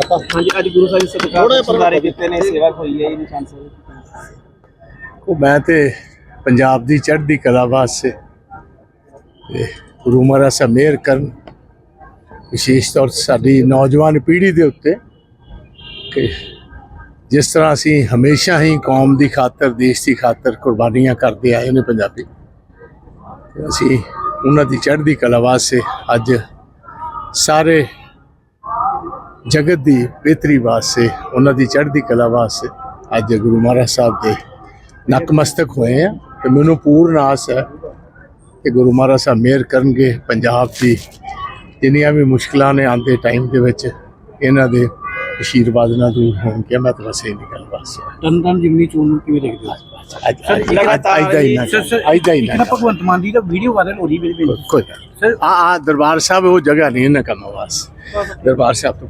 ਹਾਂਜੀ ਅੱਜ ਗੁਰੂ ਸਾਹਿਬ ਸਤਿਕਾਰ ਸੰਦਾਰੇ ਕੀਤੇ ਨੇ ਸੇਵਾ ਹੋਈ ਹੈ ਜੀ ਨਿਸ਼ਾਨ ਸਾਹਿਬ ਉਹ ਮੈਂ ਤੇ ਪੰਜਾਬ ਦੀ ਚੜ੍ਹਦੀ ਕਲਾ ਵਾਸਤੇ ਤੇ ਗੁਰੂ ਮਹਾਰਾਜ ਸਾਹਿਬ ਮਿਹਰ ਕਰਨ ਵਿਸ਼ੇਸ਼ ਤੌਰ ਸਾਡੀ ਨੌਜਵਾਨ ਪੀੜ੍ਹੀ ਦੇ ਉੱਤੇ ਕਿ ਜਿਸ ਤਰ੍ਹਾਂ ਅਸੀਂ ਹਮੇਸ਼ਾ ਹੀ ਕੌਮ ਦੀ ਖਾਤਰ ਦੇਸ਼ ਦੀ ਖਾਤਰ ਕੁਰਬਾਨੀਆਂ ਕਰਦੇ ਆਏ ਨੇ ਪੰਜਾਬੀ ਅਸੀਂ ਉਹਨਾਂ ਦੀ ਚੜ੍ਹਦੀ ਕਲਾ ਵਾਸਤੇ ਅੱਜ ਸਾਰੇ ਜਗਤ ਦੀ ਬਿਹਤਰੀ ਵਾਸਤੇ ਉਹਨਾਂ ਦੀ ਚੜ੍ਹਦੀ ਕਲਾ ਵਾਸਤੇ ਅੱਜ ਗੁਰੂ ਮਹਾਰਾਜ ਸਾਹਿਬ ਦੇ ਨਕਮਸਤਕ ਹੋਏ ਆ ਤੇ ਮੈਨੂੰ ਪੂਰਨ ਆਸ ਹੈ ਕਿ ਗੁਰੂ ਮਹਾਰਾਜ ਸਾਹਿਬ ਮਿਹਰ ਕਰਨਗੇ ਪੰਜਾਬ ਦੀ। ਜਿੰਨੀਆਂ ਵੀ ਮੁਸ਼ਕਲਾਂ ਨੇ ਆਉਂਦੇ ਟਾਈਮ ਦੇ ਵਿੱਚ ਇਹਨਾਂ ਦੇ ਆਸ਼ੀਰਵਾਦ ਨਾਲ ਦੂਰ ਹੋਣਗੇ। ਮੈਂ ਤਾਂ ਬਸ ਇਹ ਨਿਕਲ ਬਸ। ਤਨਤਨ ਜਿਮਨੀ ਚੋਣ ਨੂੰ ਕਿਵੇਂ ਦੇਖਦੇ ਹੋ? ਅੱਜ ਦਾ ਹੀ ਨਾ ਅੱਜ ਦਾ ਹੀ ਨਾ ਭਗਵੰਤ ਮਾਨ ਦੀ ਤਾਂ ਵੀਡੀਓ ਵਾਇਰਲ ਹੋ ਰਹੀ ਮੇਰੇ ਕੋਈ ਆ ਆ ਦਰਬਾਰ ਸਾਹਿਬ ਉਹ ਜਗ੍ਹਾ ਨਹੀਂ ਨਾ ਕੰਮ ਵਾਸ ਦਰਬਾਰ ਸਾਹਿਬ